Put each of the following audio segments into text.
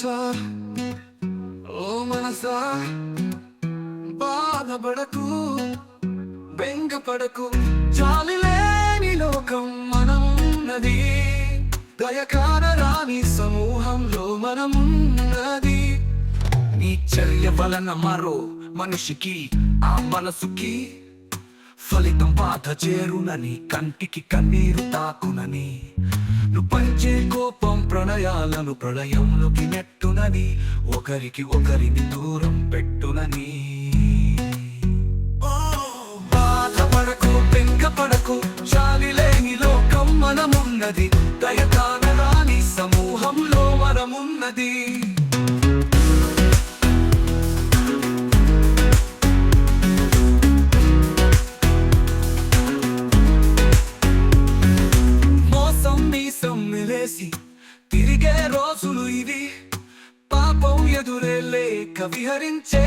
మనసా? ఓ మనసా? బాధపడకు బెంగపడకు. జాలి లేని లోకం మనమున్నది. దయకార రాని సమూహంలో మనమున్నది. నీ చర్య వలన మరో మనిషికి ఆ మనసుకి ఫలితం బాధ చేరునని కంటికి కన్నీరు తాకునని. వచ్చే కోపం ప్రణయాలను ప్రళయంలోకి నెట్టునని. ఒకరికి ఒకరిని దూరం పెట్టునని. బాధపడకు బెంగపడకు. చాలి లేని లోకం మనమున్నది. దయకాన రాని సమూహంలో మనమున్నది. ఎదురెళ్ళేక విహరించే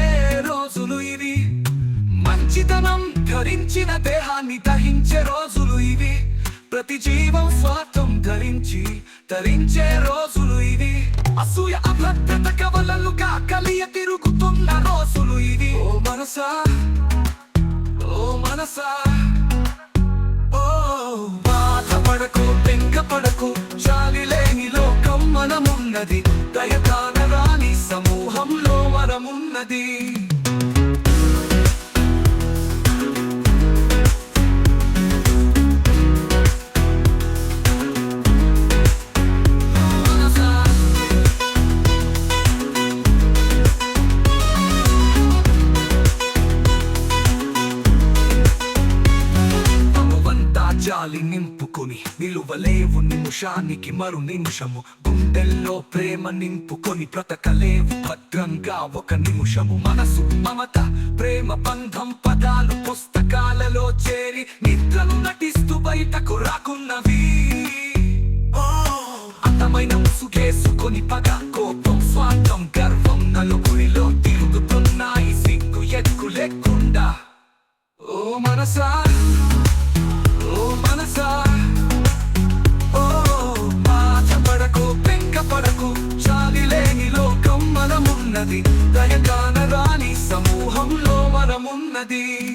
రోజులు ఇవి. మంచితనం ధరించిన దేహాన్ని దహించే రోజులు ఇవి. ప్రతి జీవం స్వార్థం ధరించి ధరించే రోజులు ఇవి. అసూయ అభద్రత కవలలుగా కలియ తిరుగుతున్న రోజులు ఇవి. ఓ మనసా ఓ మనసా ఓ బాధపడకు బెంగపడకు చాలి లేని లోకం మనమున్నది. దయకాన రాని వరమున్నది. మనమున్నది నింపు నింపుకొని నిలువలేవు నిమిషానికి మరు నిమిషము. గుండెల్లో ప్రేమ నింపుకొని బ్రతకలేవు. భద్రంగా ఒక నిమిషము. మనసు మమత ప్రేమ బంధం పదాలు పుస్తకాలలో చేరి నిద్రను నటిస్తూ బయటకు రాకున్నవి. ఓ, అందమైన ముసుగేసుకొని పగ కోపం స్వార్థం గర్వం నలుగురిలో తిరుగుతున్నాయి. సిగ్గు ఎక్కు లేకుండా. ఓ మనసా లోకం